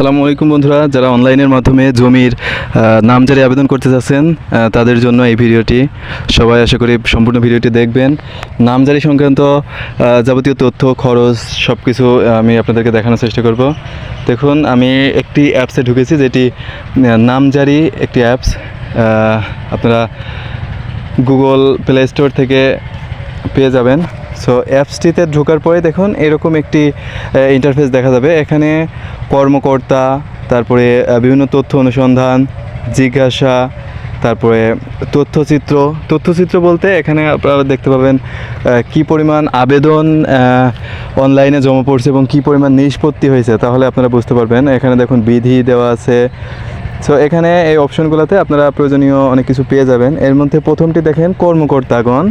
আসসালামু আলাইকুম বন্ধুরা, যারা অনলাইনের মাধ্যমে জমির নামজারি আবেদন করতে চাচ্ছেন তাদের জন্য এই ভিডিওটি সবাই আশা করি সম্পূর্ণ ভিডিওটি দেখবেন। নামজারি সংক্রান্ত যাবতীয় তথ্য, খরচ সব কিছু আমি আপনাদেরকে দেখানোর চেষ্টা করব। দেখুন, আমি একটি অ্যাপসে ঢুকেছি যেটি নামজারি একটি অ্যাপস আপনারা গুগল প্লে স্টোর থেকে পেয়ে যাবেন। সো অ্যাপসটিতে ঢোকার পরে দেখুন এরকম একটি ইন্টারফেস দেখা যাবে। এখানে কর্মকর্তা, তারপরে বিভিন্ন তথ্য অনুসন্ধান, জিজ্ঞাসা, তারপরে তথ্যচিত্র। তথ্যচিত্র বলতে এখানে আপনারা দেখতে পাবেন কি পরিমাণ আবেদন অনলাইনে জমা পড়ছে এবং কি পরিমাণ নিষ্পত্তি হয়েছে। তাহলে আপনারা বুঝতে পারবেন। এখানে দেখুন বিধি দেওয়া আছে সো এখানে এই অপশনগুলোতে আপনারা প্রয়োজনীয় অনেক কিছু পেয়ে যাবেন। এর মধ্যে প্রথমটি দেখেন, কর্মকর্তাগণ।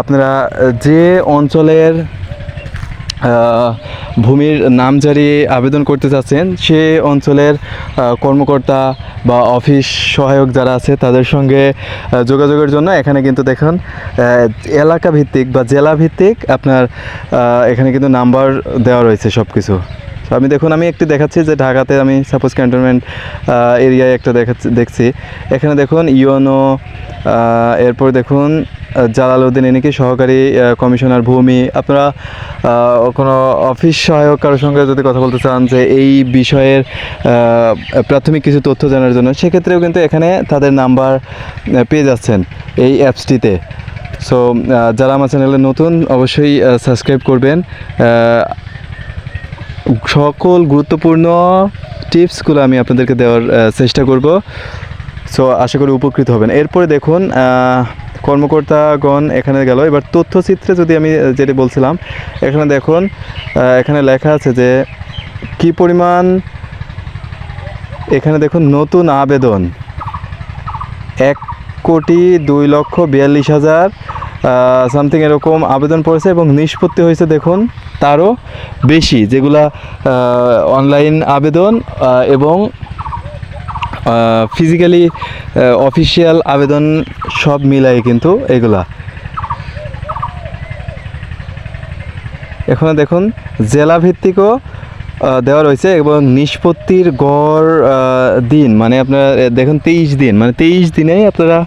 আপনারা যে অঞ্চলের ভূমির নামজারি আবেদন করতে চাচ্ছেন, সে অঞ্চলের কর্মকর্তা বা অফিস সহায়ক যারা আছে, তাদের সঙ্গে যোগাযোগের জন্য এখানে কিন্তু দেখুন এলাকা ভিত্তিক বা জেলা ভিত্তিক আপনার এখানে কিন্তু নাম্বার দেওয়া রয়েছে সব কিছু তো আমি দেখুন, আমি একটি দেখাচ্ছি যে ঢাকাতে আমি সাপোজ ক্যান্টনমেন্ট এরিয়ায় একটা দেখাচ্ছি, দেখছি। এখানে দেখুন, ইওনো এরপর দেখুন জালালউদ্দিন এনেকি সহকারী কমিশনার ভূমি? আপনারা কোনো অফিস সহায়ক কারোর সঙ্গে যদি কথা বলতে চান যে এই বিষয়ের প্রাথমিক কিছু তথ্য জানার জন্য, সেক্ষেত্রেও কিন্তু এখানে তাদের নাম্বার পেয়ে যাচ্ছেন এই অ্যাপসটিতে। সো যারা আমার চ্যানেলে নতুন, অবশ্যই সাবস্ক্রাইব করবেন। সকল গুরুত্বপূর্ণ টিপসগুলো আমি আপনাদেরকে দেওয়ার চেষ্টা করব। সো আশা করি উপকৃত হবেন। এরপরে দেখুন কর্মকর্তাগণ এখানে গেল। এবার তথ্যচিত্রে যদি আমি যেটি বলছিলাম, এখানে দেখুন এখানে লেখা আছে যে কি পরিমাণ এখানে দেখুন, নতুন আবেদন। এক কোটি দুই লক্ষ বিয়াল্লিশ হাজার সামথিং এরকম আবেদন পড়েছে এবং নিষ্পত্তি হয়েছে, দেখুন। তারও বেশি যেগুলা অনলাইন আবেদন এবং ফিজিক্যালি অফিসিয়াল আবেদন সব মিলাই কিন্তু এগুলা। এখন দেখুন জেলা ভিত্তিকও আহ, দেওয়া রয়েছে এবং নিষ্পত্তির গড় দিন মানে আপনারা দেখুন তেইশ দিন মানে তেইশ দিনেই আপনারা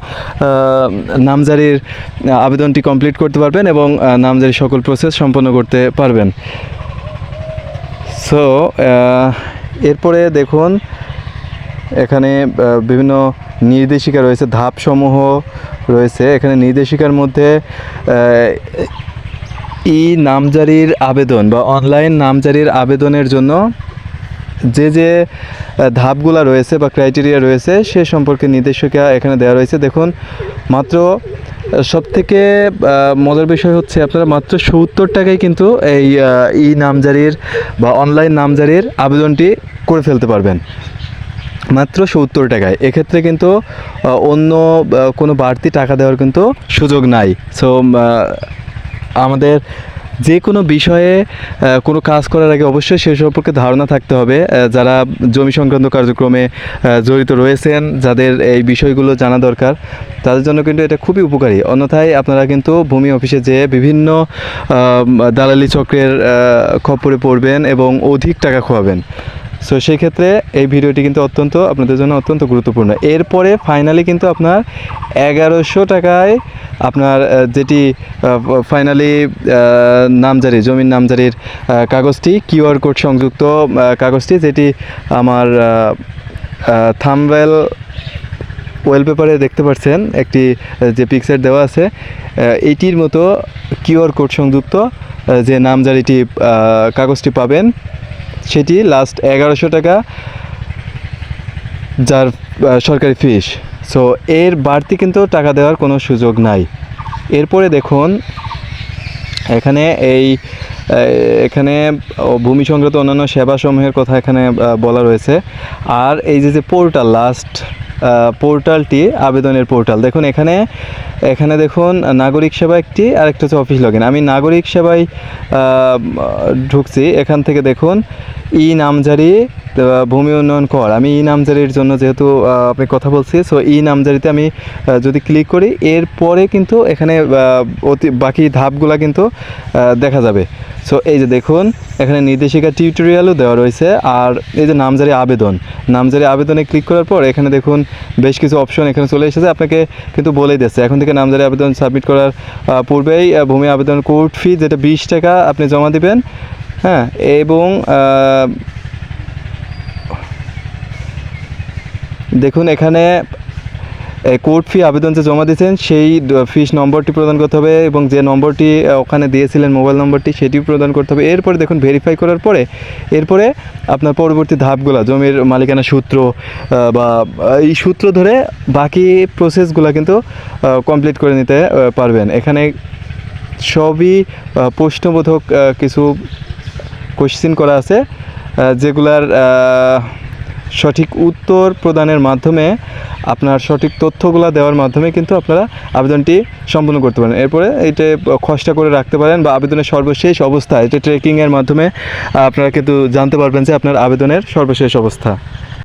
নামজারির আবেদনটি কমপ্লিট করতে পারবেন এবং নামজারি সকল প্রসেস সম্পন্ন করতে পারবেন। সো এরপরে দেখুন, এখানে বিভিন্ন নির্দেশিকা রয়েছে, ধাপসমূহ রয়েছে। এখানে নির্দেশিকার মধ্যে ই নামজারির আবেদন বা অনলাইন নামজারির আবেদনের জন্য যে যে ধাপগুলো রয়েছে বা ক্রাইটেরিয়া রয়েছে সে সম্পর্কে নির্দেশিকা এখানে দেওয়া রয়েছে। দেখুন, মাত্র সব থেকে মজার বিষয় হচ্ছে আপনারা মাত্র সত্তর টাকায় কিন্তু এই ই নামজারির বা অনলাইন নামজারির আবেদনটি করে ফেলতে পারবেন। মাত্র সত্তর টাকায়। এক্ষেত্রে কিন্তু অন্য কোনো বাড়তি টাকা দেওয়ার কিন্তু সুযোগ নাই। সো আমাদের যে কোনো বিষয়ে কোনো কাজ করার আগে অবশ্যই সে সম্পর্কে ধারণা থাকতে হবে। যারা জমি সংক্রান্ত কার্যক্রমে জড়িত রয়েছেন, যাদের এই বিষয়গুলো জানা দরকার, তাদের জন্য কিন্তু এটা খুবই উপকারী। অন্যথায় আপনারা কিন্তু ভূমি অফিসে যেয়ে বিভিন্ন দালালি চক্রের খপ্পরে পড়বেন এবং অধিক টাকা খোয়াবেন। সো সেই ক্ষেত্রে এই ভিডিওটি কিন্তু অত্যন্ত আপনাদের জন্য অত্যন্ত গুরুত্বপূর্ণ। এরপরে ফাইনালি কিন্তু আপনার এগারোশো টাকায় আপনার যেটি ফাইনালি নামজারি জমির নামজারির কাগজটি কিউআর কোড সংযুক্ত কাগজটি যেটি আমার থামওয়েল ওয়েলপেপারে দেখতে পাচ্ছেন একটি যে পিকচার দেওয়া আছে আহ, এইটির মতো কিউআর কোড সংযুক্ত যে নামজারিটি কাগজটি পাবেন সেটি লাস্ট এগারোশো টাকা, যার সরকারি ফিস সো এর বাড়তি কিন্তু টাকা দেওয়ার কোনো সুযোগ নাই। এরপরে দেখুন, এখানে এই এখানে ভূমি সংক্রান্ত অন্যান্য সেবাসমূহের কথা এখানে বলা রয়েছে। আর এই যে যে পোর্টাল লাস্ট পোর্টালটি, আবেদনের পোর্টাল। দেখুন, এখানে এখানে দেখুন, নাগরিক সেবা একটি আর একটা হচ্ছে অফিস লগেন আমি নাগরিক সেবায় ঢুকছি। এখান থেকে দেখুন, ই নামজারি ভূমি উন্নয়ন কর। আমি ই নামজারির জন্য যেহেতু আপনি কথা বলছি সো ই নামজারিতে আমি যদি ক্লিক করি, এরপরে কিন্তু এখানে অতি, বাকি ধাপগুলা কিন্তু দেখা যাবে। সো এই যে দেখুন, এখানে নির্দেশিকা টিউটোরিয়ালও দেওয়া রয়েছে, আর এই যে নামজারি আবেদন। নামজারি আবেদনে ক্লিক করার পর এখানে দেখুন, বেশ কিছু অপশন এখানে চলে এসেছে, আপনাকে কিন্তু বলেই দিচ্ছে এখন থেকে নামজারি আবেদন সাবমিট করার পূর্বেই ভূমি আবেদন কোর্ট ফি যেটা বিশ টাকা আপনি জমা দিবেন হ্যাঁ এবং দেখুন, এখানে কোর্ট ফি আবেদন যে জমা দিয়েছেন, সেই ফিস নম্বরটি প্রদান করতে হবে এবং যে নম্বরটি ওখানে দিয়েছিলেন মোবাইল নম্বরটি সেটিও প্রদান করতে হবে। এরপরে দেখুন ভেরিফাই করার পরে, এরপরে আপনার পরবর্তী ধাপগুলো, জমির মালিকানা সূত্র বা, এই সূত্র ধরে বাকি প্রসেসগুলো কিন্তু কমপ্লিট করে নিতে পারবেন। এখানে সবই প্রশ্নবোধক কিছু কোশ্চিন করা আছে যেগুলার সঠিক উত্তর প্রদানের মাধ্যমে আপনার সঠিক তথ্যগুলো দেওয়ার মাধ্যমে কিন্তু আপনারা আবেদনটি সম্পূর্ণ করতে পারেন। এরপরে এইটা খসটা করে রাখতে পারেন বা আবেদনের সর্বশেষ অবস্থা, এটা ট্রেকিংয়ের মাধ্যমে আপনারা কিন্তু জানতে পারবেন যে আপনার আবেদনের সর্বশেষ অবস্থা।